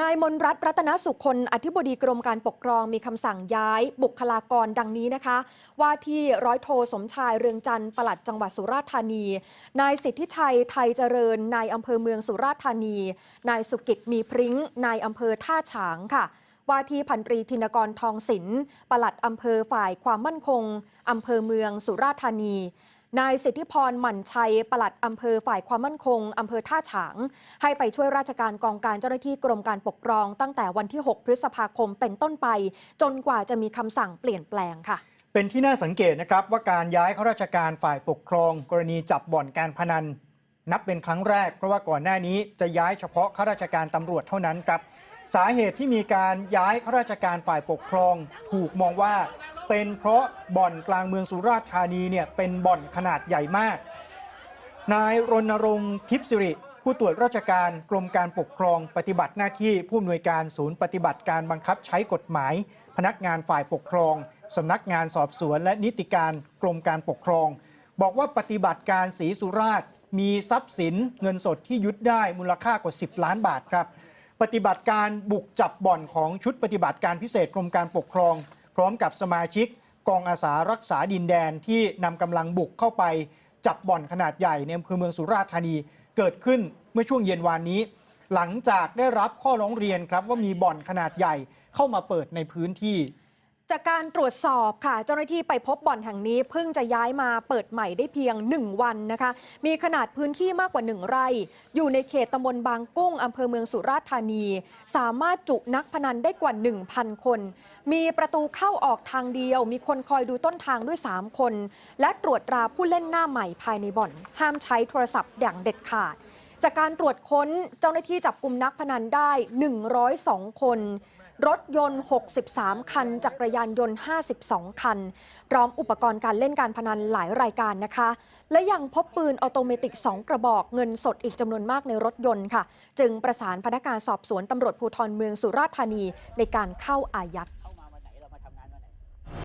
นายมนรัตน์รัตนสุคนอธิบดีกรมการปกครองมีคำสั่งย้ายบุคลากรดังนี้นะคะ ว่าที่ร้อยโทสมชายเรืองจันทร์ปลัดจังหวัดสุราษฎร์ธานี นายสิทธิชัยไทยเจริญนายอำเภอเมืองสุราษฎร์ธานี นายสุกิจมีพริ้งนายอำเภอท่าฉางค่ะว่าที่พันตรีธินกรทองศิลป์ปลัดอำเภอฝ่ายความมั่นคงอำเภอเมืองสุราษฎร์ธานี นายสิทธิพรหมั่นชัยปลัดอำเภอฝ่ายความมั่นคงอำเภอท่าฉาง ให้ไปช่วยราชการกองการเจ้าหน้าที่กรมการปกครอง ตั้งแต่วันที่ 6 พฤษภาคมเป็นต้นไป จนกว่าจะมีคำสั่งเปลี่ยนแปลงค่ะ เป็นที่น่าสังเกตนะครับว่าการย้ายข้าราชการฝ่ายปกครอง กรณีจับบ่อนการพนัน นับเป็นครั้งแรกเพราะว่าก่อนหน้านี้จะย้ายเฉพาะข้าราชการตำรวจเท่านั้นครับ สาเหตุที่มีการย้ายข้าราชการฝ่ายปกครอง ถูกมองว่าเป็นเพราะบ่อนกลางเมืองสุราษฎร์ธานีเนี่ยเป็นบ่อนขนาดใหญ่มาก นายรณรงค์ทิพย์สิริ ผู้ตรวจราชการกรมการปกครองปฏิบัติหน้าที่ผู้อำนวยการศูนย์ปฏิบัติการบังคับใช้กฎหมาย พนักงานฝ่ายปกครองสำนักงานสอบสวนและนิติการกรมการปกครอง บอกว่าปฏิบัติการศรีสุราษฎร์มีทรัพย์สินเงินสดที่ยึดได้มูลค่ากว่า 10 ล้านบาทครับ ปฏิบัติการบุกจับบ่อนของชุดปฏิบัติการพิเศษกรมการปกครอง พร้อมกับสมาชิก กองอาสารักษาดินแดนที่นำกำลังบุกเข้าไป จับบ่อนขนาดใหญ่ในอำเภอเมืองสุราษฎร์ธานีเกิดขึ้นเมื่อช่วงเย็นวานนี้ หลังจากได้รับข้อร้องเรียนครับว่ามีบ่อนขนาดใหญ่เข้ามาเปิดในพื้นที่ จากการตรวจสอบค่ะ เจ้าหน้าที่ไปพบบ่อนแห่งนี้เพิ่งจะย้ายมาเปิดใหม่ได้เพียง 1 วันนะคะ มีขนาดพื้นที่มากกว่า 1 ไร่ อยู่ในเขตตำบลบางกุ้งอำเภอเมืองสุราษฎร์ธานี สามารถจุนักพนันได้กว่า 1,000 คน มีประตูเข้าออกทางเดียว มีคนคอยดูต้นทางด้วย 3 คน และตรวจตราผู้เล่นหน้าใหม่ภายในบ่อน ห้ามใช้โทรศัพท์อย่างเด็ดขาด จากการตรวจค้นเจ้าหน้าที่จับกลุ่มนักพนันได้ 102 คน รถยนต์ 63 คัน จักรยานยนต์ 52 คัน พร้อมอุปกรณ์การเล่นการพนันหลายรายการนะคะ และยังพบปืนออโตเมติก 2 กระบอกเงินสดอีกจำนวนมากในรถยนต์ค่ะ จึงประสานพนักงานสอบสวนตำรวจภูธรเมืองสุราษฎร์ธานีในการเข้าอายัด